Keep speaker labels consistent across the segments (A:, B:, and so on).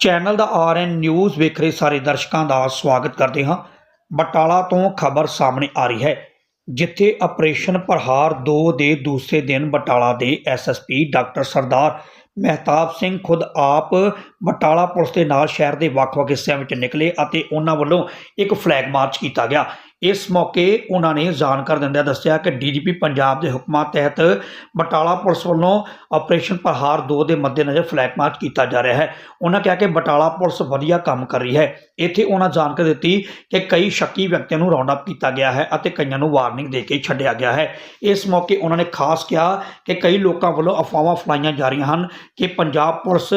A: Channel ਦਾ RN news ਵੇਖ ਰਹੇ ਸਾਰੇ ਦਰਸ਼ਕਾਂ ਦਾ ਸਵਾਗਤ ਕਰਦੇ ਹਾਂ। ਬਟਾਲਾ ਤੋਂ ਖਬਰ ਸਾਹਮਣੇ ਆ ਰਹੀ ਹੈ, ਜਿੱਥੇ ਆਪਰੇਸ਼ਨ ਪ੍ਰਹਾਰ 2 ਦੇ ਦੂਸਰੇ ਦਿਨ ਬਟਾਲਾ ਦੇ ਐਸਐਸਪੀ ਡਾਕਟਰ ਸਰਦਾਰ ਮਹਿਤਾਬ ਸਿੰਘ ਖੁਦ ਆਪ ਬਟਾਲਾ ਪੁਲਿਸ ਦੇ ਨਾਲ ਸ਼ਹਿਰ ਦੇ ਵੱਖ-ਵੱਖ ਹਿੱਸਿਆਂ ਵਿੱਚ ਨਿਕਲੇ ਅਤੇ ਉਹਨਾਂ ਵੱਲੋਂ ਇੱਕ ਫਲੈਗ ਮਾਰਚ ਕੀਤਾ ਗਿਆ। ਇਸ ਮੌਕੇ ਉਹਨਾਂ ਨੇ ਜਾਣਕਾਰੀ ਦਿੰਦਿਆਂ ਦੱਸਿਆ ਕਿ ਡੀਜੀਪੀ ਪੰਜਾਬ ਦੇ ਹੁਕਮਾਂ ਤਹਿਤ ਬਟਾਲਾ ਪੁਲਿਸ ਵੱਲੋਂ ਆਪਰੇਸ਼ਨ ਪ੍ਰਹਾਰ 2 ਦੇ ਮੱਦੇਨਜ਼ਰ ਫਲੈਗ ਮਾਰਚ ਕੀਤਾ ਜਾ ਰਿਹਾ ਹੈ। ਉਹਨਾਂ ਕਿਹਾ ਕਿ ਬਟਾਲਾ ਪੁਲਿਸ ਵਧੀਆ ਕੰਮ ਕਰ ਰਹੀ ਹੈ। ਇੱਥੇ ਉਹਨਾਂ ਜਾਣਕਾਰੀ ਦਿੱਤੀ ਕਿ ਕਈ ਸ਼ੱਕੀ ਵਿਅਕਤੀਆਂ ਨੂੰ ਰਾਉਂਡ ਅਪ ਕੀਤਾ ਗਿਆ ਹੈ ਅਤੇ ਕਈਆਂ ਨੂੰ ਵਾਰਨਿੰਗ ਦੇ ਕੇ ਛੱਡਿਆ ਗਿਆ ਹੈ। ਇਸ ਮੌਕੇ ਉਹਨਾਂ ਨੇ ਖਾਸ ਕਿਹਾ ਕਿ ਕਈ ਲੋਕਾਂ ਵੱਲੋਂ ਅਫਵਾਹਾਂ ਫਲਾਈਆਂ ਜਾ ਰਹੀਆਂ ਹਨ ਕਿ ਪੰਜਾਬ ਪੁਲਿਸ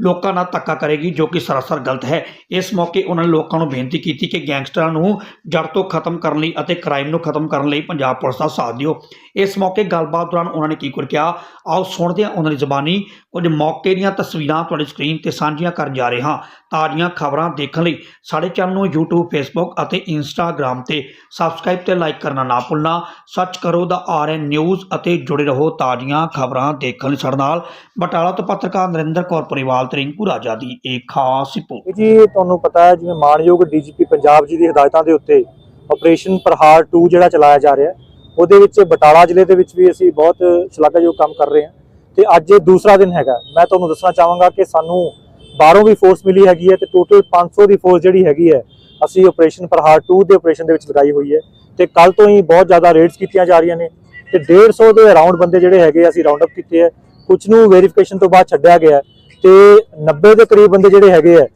A: ਲੋਕਾਂ ਨਾਲ ਧੱਕਾ ਕਰੇਗੀ ਜੋ ਕਿ ਸਰਾਸਰ ਗਲਤ ਹੈ। ਇਸ ਮੌਕੇ ਉਹਨਾਂ ਨੇ ਲੋਕਾਂ ਨੂੰ ਬੇਨਤੀ ਕੀਤੀ ਕਿ ਗੈਂਗਸਟਰਾਂ ਨੂੰ ਜੜ ਤੋਂ ਖਤਮ ਕਰਨ ਲਈ ਅਤੇ ਕ੍ਰਾਈਮ ਨੂੰ ਖਤਮ ਕਰਨ ਲਈ ਪੰਜਾਬ ਪੁਲਿਸ ਦਾ ਸਾਥ ਦਿਓ। ਇਸ ਮੌਕੇ ਗੱਲਬਾਤ ਦੌਰਾਨ ਉਹਨਾਂ ਨੇ ਕੀ ਕੁਝ ਕਿਹਾ? ਆਓ ਸੁਣਦੇ ਹਾਂ ਉਹਨਾਂ ਦੀ ਜ਼ਬਾਨੀ। ਕੁਝ ਮੌਕੇ ਦੀਆਂ ਤਸਵੀਰਾਂ ਤੁਹਾਡੀ ਸਕਰੀਨ ਤੇ ਸਾਂਝੀਆਂ ਕਰਨ ਜਾ ਰਹੇ ਹਾਂ। ਤਾਜ਼ੀਆਂ ਖਬਰਾਂ ਦੇਖਣ ਲਈ ਸਾਡੇ ਚੈਨਲ ਨੂੰ YouTube, Facebook ਅਤੇ Instagram ਤੇ ਸਬਸਕ੍ਰਾਈਬ ਤੇ ਲਾਈਕ ਕਰਨਾ ਨਾ ਭੁੱਲਣਾ। ਸਰਚ ਕਰੋ ਦਾ ਆਰਐਨ ਨਿਊਜ਼ ਅਤੇ ਜੁੜੇ ਰਹੋ ਤਾਜ਼ੀਆਂ ਖਬਰਾਂ ਦੇਖਣ ਲਈ ਸਾਡੇ ਨਾਲ। ਬਟਾਲਾ ਤੋਂ ਪੱਤਰਕਾਰ ਨਰਿੰਦਰ ਕੌਰ ਪਰਿਵਾਲ ਤੇ ਰਿੰਕੂ ਰਾਜਾ ਦੀ ਇੱਕ ਖਾਸ ਰਿਪੋਰਟ।
B: ਜੀ ਤੁਹਾਨੂੰ ਪਤਾ ਹੈ, ਜਿਵੇਂ ਮਾਨਯੋਗ ਡੀਜੀਪੀ ਪੰਜਾਬ ਜੀ ਦੀ ਹਦਾਇਤਾਂ ਦੇ ਉੱਤੇ ਆਪਰੇਸ਼ਨ ਪ੍ਰਹਾਰ 2 ਜਿਹੜਾ ਚਲਾਇਆ ਜਾ ਰਿਹਾ ਉਹਦੇ ਵਿੱਚ ਬਟਾਲਾ ਜ਼ਿਲ੍ਹੇ ਦੇ ਵਿੱਚ ਵੀ ਅਸੀਂ ਬਹੁਤ ਸ਼ਲਾਘਾਯੋਗ ਕੰਮ ਕਰ ਰਹੇ ਹਾਂ। ਤੇ ਅੱਜ ਇਹ ਦੂਸਰਾ ਦਿਨ ਹੈਗਾ। ਮੈਂ ਤੁਹਾਨੂੰ ਦੱਸਣਾ ਚਾਹਾਂਗਾ ਕਿ ਸਾਨੂੰ ਬਾਹਰੋਂ ਵੀ ਫੋਰਸ ਮਿਲੀ ਹੈਗੀ ਹੈ ਤੇ ਟੋਟਲ 500 ਦੀ ਫੋਰਸ ਜਿਹੜੀ ਹੈਗੀ ਹੈ, ਅਸੀਂ ਆਪਰੇਸ਼ਨ ਪ੍ਰਹਾਰ 2 ਦੇ ਆਪਰੇਸ਼ਨ ਦੇ ਵਿੱਚ ਲਗਾਈ ਹੋਈ ਹੈ। ਤੇ ਕੱਲ ਤੋਂ ਹੀ ਬਹੁਤ ਜ਼ਿਆਦਾ ਰੇਡਸ ਕੀਤੀਆਂ ਜਾ ਰਹੀਆਂ ਨੇ ਤੇ 150 ਦੇ ਅਰਾਊਂਡ ਬੰਦੇ ਜਿਹੜੇ ਹੈਗੇ ਅਸੀਂ ਰਾਉਂਡ ਅਪ ਕੀਤੇ ਹੈ ਕੁਝ ਨੂੰ ਵੈਰੀਫਿਕੇਸ਼ਨ ਤੋਂ ਬਾਅਦ ਛੱਡਿਆ ਗਿਆ ਹੈ ਤੇ 90 ਦੇ ਕਰੀਬ ਬੰਦੇ ਜਿਹੜੇ ਹੈਗੇ ਆ,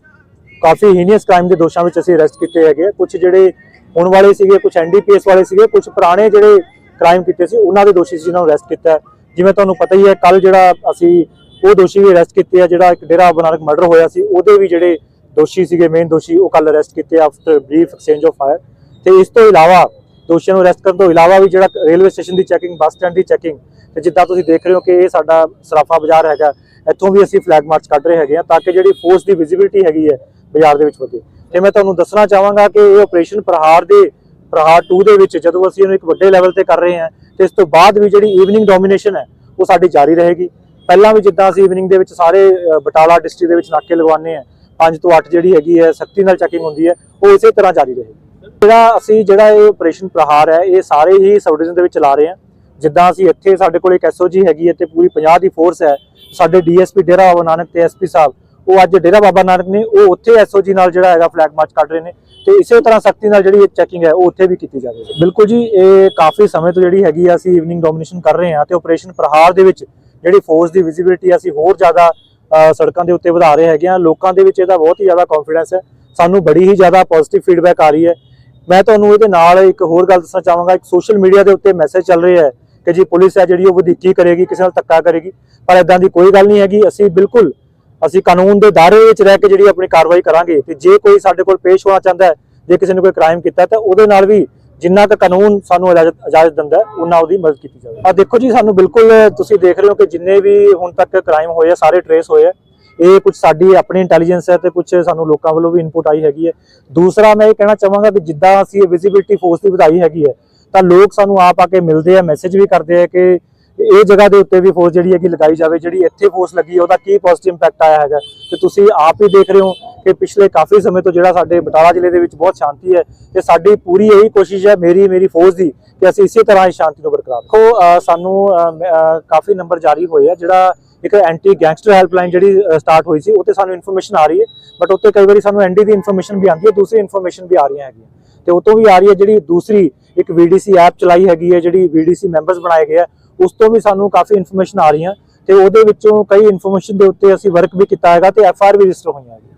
B: ਕਾਫੀ ਹੀਨੀਅਸ ਕ੍ਰਾਈਮ ਦੇ ਦੋਸ਼ਾਂ ਵਿੱਚ ਅਸੀਂ ਅਰੈਸਟ ਕੀਤੇ ਹੈਗੇ ਕੁਝ ਜਿਹੜੇ ਹੁਣ ਵਾਲੇ ਸੀਗੇ ਕੁਝ ਐਨਡੀਪੀਐਸ ਵਾਲੇ ਸੀਗੇ ਕੁਝ ਪੁਰਾਣੇ ਜਿਹੜੇ ਕ੍ਰਾਈਮ ਕੀਤੇ ਸੀ, ਉਹਨਾਂ ਦੇ ਦੋਸ਼ੀ ਸੀ ਜਿਨ੍ਹਾਂ ਨੂੰ ਅਰੈਸਟ ਕੀਤਾ ਜਿਵੇਂ ਤੁਹਾਨੂੰ ਪਤਾ ਹੀ ਹੈ ਕੱਲ ਜਿਹੜਾ ਅਸੀਂ ਉਹ ਦੋਸ਼ੀ ਵੀ ਅਰੈਸਟ ਕੀਤੇ ਆ, ਜਿਹੜਾ ਇੱਕ ਡੇਰਾ ਬਾਬਾ ਨਾਨਕ ਮਰਡਰ ਹੋਇਆ ਸੀ, ਉਹਦੇ ਵੀ ਜਿਹੜੇ ਦੋਸ਼ੀ ਸੀਗੇ ਮੇਨ ਦੋਸ਼ੀ, ਉਹ ਕੱਲ ਅਰੈਸਟ ਕੀਤੇ after brief exchange of fire ਤੇ ਇਸ ਤੋਂ ਇਲਾਵਾ ਦੋਸ਼ੀਆਂ ਨੂੰ ਅਰੈਸਟ ਕਰਨ ਤੋਂ ਇਲਾਵਾ ਵੀ ਜਿਹੜਾ ਰੇਲਵੇ ਸਟੇਸ਼ਨ ਦੀ ਚੈਕਿੰਗ ਬੱਸ ਸਟੈਂਡ ਦੀ ਚੈਕਿੰਗ ਤੇ ਜਿੱਦਾਂ ਤੁਸੀਂ ਦੇਖ ਰਹੇ ਹੋ ਕਿ ਇਹ ਸਾਡਾ ਸਰਾਫਾ ਬਾਜ਼ਾਰ ਹੈਗਾ, ਇੱਥੋਂ ਵੀ ਅਸੀਂ ਫਲੈਗ ਮਾਰਚ ਕੱਢ ਰਹੇ ਹੈਗੇ ਆ, ਤਾਂ ਕਿ ਜਿਹੜੀ ਫੋਰਸ ਦੀ ਵਿਜ਼ਿਬਿਲਿਟੀ ਹੈਗੀ ਹੈ, ਬਾਜ਼ਾਰ ਦੇ ਵਿੱਚ ਵਧੇ। ਤੇ ਮੈਂ ਤੁਹਾਨੂੰ ਦੱਸਣਾ ਚਾਹਾਂਗਾ ਕਿ ਇਹ ਆਪਰੇਸ਼ਨ ਪ੍ਰਹਾਰ ਦੇ, ਪ੍ਰਹਾਰ 2 ਦੇ ਵਿੱਚ ਜਦੋਂ ਅਸੀਂ ਇਹਨੂੰ ਇੱਕ ਵੱਡੇ ਲੈਵਲ ਤੇ ਕਰ ਰਹੇ ਹਾਂ, ਤੇ ਇਸ ਤੋਂ ਬਾਅਦ ਵੀ ਜਿਹੜੀ ਈਵਨਿੰਗ ਡੋਮੀਨੇਸ਼ਨ ਹੈ, ਉਹ ਸਾਡੀ ਜਾਰੀ ਰਹੇਗੀ। ਪਹਿਲਾਂ ਵੀ ਜਿੱਦਾਂ ਅਸੀਂ ਈਵਨਿੰਗ ਦੇ ਵਿੱਚ ਸਾਰੇ ਬਟਾਲਾ ਡਿਸਟ੍ਰਿਕਟ ਦੇ ਵਿੱਚ ਨਾਕੇ ਲਗਵਾਉਂਦੇ ਆ 5 ਤੋਂ 8 ਜਿਹੜੀ ਹੈਗੀ ਹੈ, ਸਖਤੀ ਨਾਲ ਚੈਕਿੰਗ ਹੁੰਦੀ ਹੈ, ਉਹ ਇਸੇ ਤਰ੍ਹਾਂ ਜਾਰੀ ਰਹੇਗੀ। ਜਿਹੜਾ ਅਸੀਂ, ਜਿਹੜਾ ਇਹ ਆਪਰੇਸ਼ਨ ਪ੍ਰਹਾਰ ਹੈ, ਇਹ ਸਾਰੇ ਹੀ ਸਬ ਡਿਵੀਜ਼ਨ ਦੇ ਵਿੱਚ ਚਲਾ ਰਹੇ ਹਾਂ। ਜਿੱਦਾਂ ਅਸੀਂ ਇੱਥੇ ਸਾਡੇ ਕੋਲ ਇੱਕ ਐਸਓਜੀ ਹੈਗੀ ਹੈ ਤੇ ਪੂਰੀ 50 ਦੀ ਫੋਰਸ ਹੈ, ਸਾਡੇ ਡੀਐਸਪੀ ਡੇਰਾ ਬਾਬਾ ਨਾਨਕ ਤੇ ਐਸਪੀ ਸਾਹਿਬ ਉਹ ਅੱਜ ਡੇਰਾ ਬਾਬਾ ਨਾਨਕ ਨੇ, ਉਹ ਉੱਥੇ ਐਸਓਜੀ ਨਾਲ ਜਿਹੜਾ ਹੈਗਾ ਫਲੈਗ ਮਾਰਚ ਕੱਢ ਰਹੇ ਨੇ ਤੇ ਇਸੇ ਤਰ੍ਹਾਂ ਸਖਤੀ ਨਾਲ ਜਿਹੜੀ ਇਹ ਚੈਕਿੰਗ ਹੈ, ਉਹ ਉੱਥੇ ਵੀ ਕੀਤੀ ਜਾਵੇਗੀ ਬਿਲਕੁਲ ਜੀ, ਇਹ ਕਾਫੀ ਸਮੇਂ ਤੋਂ ਜਿਹੜੀ ਹੈਗੀ ਆ, ਅਸੀਂ ਈਵਨਿੰਗ ਡੋਮੀਨੇਸ਼ਨ ਕਰ ਰਹੇ ਹਾਂ ਤੇ ਆਪਰੇਸ਼ਨ ਪ੍ਰਹਾਰ ਦੇ ਵਿੱਚ ਜਿਹੜੀ ਫੋਰਸ ਦੀ ਵਿਜ਼ਿਬਿਲਿਟੀ ਅਸੀਂ ਹੋਰ ਜ਼ਿਆਦਾ ਸੜਕਾਂ ਦੇ ਉੱਤੇ ਵਧਾ ਰਹੇ ਹੈਗੇ ਆ ਲੋਕਾਂ ਦੇ ਵਿੱਚ ਇਹਦਾ ਬਹੁਤ ਹੀ ਜ਼ਿਆਦਾ ਕੌਨਫੀਡੈਂਸ ਹੈ। ਸਾਨੂੰ ਬੜੀ ਹੀ ਜ਼ਿਆਦਾ ਪੋਜ਼ਿਟਿਵ ਫੀਡਬੈਕ ਆ ਰਹੀ ਹੈ। ਮੈਂ ਤੁਹਾਨੂੰ ਇਹਦੇ ਨਾਲ ਇੱਕ ਹੋਰ ਗੱਲ ਦੱਸਣਾ ਚਾਹਾਂਗਾ। ਇੱਕ ਸੋਸ਼ਲ ਮੀਡੀਆ ਦੇ ਉੱਤੇ ਮੈਸੇਜ ਚੱਲ ਰਿਹਾ ਹੈ ਕਿ ਜੀ, ਪੁਲਿਸ ਹੈ ਜਿਹੜੀ, ਉਹ ਵਧੀਕੀ ਕਰੇਗੀ, ਕਿਸੇ ਨਾਲ ਧੱਕਾ ਕਰੇਗੀ। ਪਰ ਇਦਾਂ ਦੀ ਕੋਈ ਗੱਲ ਨਹੀਂ ਹੈਗੀ। ਅਸੀਂ ਬਿਲਕੁਲ ਅਸੀਂ ਕਾਨੂੰਨ ਦੇ ਦਾਇਰੇ ਵਿੱਚ ਰਹਿ ਕੇ ਜਿਹੜੀ ਆਪਣੀ ਕਾਰਵਾਈ ਕਰਾਂਗੇ ਤੇ ਜੇ ਕੋਈ ਸਾਡੇ ਕੋਲ ਪੇਸ਼ ਹੋਣਾ ਚਾਹੁੰਦਾ ਹੈ, ਜੇ ਕਿਸੇ ਨੇ ਕੋਈ ਕ੍ਰਾਈਮ ਕੀਤਾ ਤਾਂ ਉਹਦੇ ਨਾਲ ਵੀ ਜਿੰਨਾ ਕੁ ਕਾਨੂੰਨ ਸਾਨੂੰ ਇਜਾਜ਼ਤ ਇਜਾਜ਼ਤ ਦਿੰਦਾ ਹੈ, ਉਹਨਾਂ ਉਹਦੀ ਮਦਦ ਕੀਤੀ ਜਾਵੇ। ਆ ਦੇਖੋ ਜੀ, ਸਾਨੂੰ ਬਿਲਕੁਲ ਤੁਸੀਂ ਦੇਖ ਰਹੇ ਹੋ ਕਿ ਜਿੰਨੇ ਵੀ ਹੁਣ ਤੱਕ ਕ੍ਰਾਈਮ ਹੋਏ ਆ, ਸਾਰੇ ਟਰੇਸ ਹੋਏ ਆ। ਇਹ ਕੁਝ ਸਾਡੀ ਆਪਣੀ ਇੰਟੈਲੀਜੈਂਸ ਹੈ ਤੇ ਕੁਝ ਸਾਨੂੰ ਲੋਕਾਂ ਵੱਲੋਂ ਵੀ ਇਨਪੁਟ ਆਈ ਹੈਗੀ ਹੈ। ਦੂਸਰਾ ਮੈਂ ਇਹ ਕਹਿਣਾ ਚਾਹਾਂਗਾ ਕਿ ਜਿੱਦਾਂ ਅਸੀਂ ਇਹ ਵਿਜ਼ਿਬਿਲਿਟੀ ਫੋਰਸ ਦੀ ਵਧਾਈ ਹੈਗੀ ਹੈ, ਤਾਂ ਲੋਕ ਸਾਨੂੰ ਆਪ ਆ ਕੇ ਮਿਲਦੇ ਆ ਮੈਸੇਜ ਵੀ ਕਰਦੇ ਆ ਕਿ ਇਹ ਜਗ੍ਹਾ ਦੇ ਉੱਤੇ ਵੀ ਫੋਰਸ ਜਿਹੜੀ ਹੈਗੀ ਲਗਾਈ ਜਾਵੇ, ਜਿਹੜੀ ਇੱਥੇ ਫੋਰਸ ਲੱਗੀ ਹੈ, ਉਹਦਾ ਕੀ ਪੋਜ਼ਿਟਿਵ ਇੰਪੈਕਟ ਆਇਆ ਹੈਗਾ? ਤੇ ਤੁਸੀਂ ਆਪ ਹੀ ਦੇਖ ਰਹੇ ਹੋ ਕਿ ਪਿਛਲੇ ਕਾਫੀ ਸਮੇਂ ਤੋਂ ਜਿਹੜਾ ਸਾਡੇ ਬਟਾਲਾ ਜ਼ਿਲ੍ਹੇ ਦੇ ਵਿੱਚ ਬਹੁਤ ਸ਼ਾਂਤੀ ਹੈ ਤੇ ਸਾਡੀ ਪੂਰੀ ਇਹੀ ਕੋਸ਼ਿਸ਼ ਹੈ ਮੇਰੀ ਮੇਰੀ ਫੌਜ ਦੀ ਕਿ ਅਸੀਂ ਇਸੇ ਤਰ੍ਹਾਂ ਹੀ ਸ਼ਾਂਤੀ ਨੂੰ ਬਰਕਰਾਰ ਰੱਖੋ। ਸਾਨੂੰ ਕਾਫੀ ਨੰਬਰ ਜਾਰੀ ਹੋਏ ਆ, ਜਿਹੜਾ ਇੱਕ ਐਂਟੀ ਗੈਂਗਸਟਰ ਹੈਲਪਲਾਈਨ ਜਿਹੜੀ ਸਟਾਰਟ ਹੋਈ ਸੀ ਉੱਤੇ ਸਾਨੂੰ ਇਨਫੋਰਮੇਸ਼ਨ ਆ ਰਹੀ ਹੈ ਬਟ ਉੱਤੇ ਕਈ ਵਾਰੀ ਸਾਨੂੰ ਐਨਡੀ ਦੀ ਇਨਫੋਰਮੇਸ਼ਨ ਵੀ ਆਉਂਦੀ ਹੈ, ਦੂਸਰੀ ਇਨਫੋਰਮੇਸ਼ਨ ਵੀ ਆ ਰਹੀਆਂ ਹੈਗੀਆਂ। ਤੇ ਉਹ ਤੋਂ ਵੀ ਆ ਰਹੀ ਹੈ ਜਿਹੜੀ ਦੂਸਰੀ ਇੱਕ ਵੀਡੀਸੀ ਐਪ ਚਲਾਈ ਹੈਗੀ ਹੈ, ਜਿਹੜੀ ਵੀਡੀਸੀ ਮੈਂਬਰਸ ਬਣਾਏ ਗਏ ਆ ਉਸ ਤੋਂ ਵੀ ਸਾਨੂੰ ਕਾਫੀ ਇਨਫੋਰਮੇਸ਼ਨ ਆ ਰਹੀਆਂ ਤੇ ਉਹਦੇ ਵਿੱਚੋਂ ਕਈ ਇਨਫੋਰਮੇਸ਼ਨ ਦੇ ਉੱਤੇ ਅਸੀਂ ਵਰਕ ਵੀ ਕੀਤਾ ਹੈਗਾ ਤੇ ਐਫ ਆਰ ਵੀ ਰਜਿਸਟਰ ਹੋਈਆਂ ਹੈਗੀਆਂ।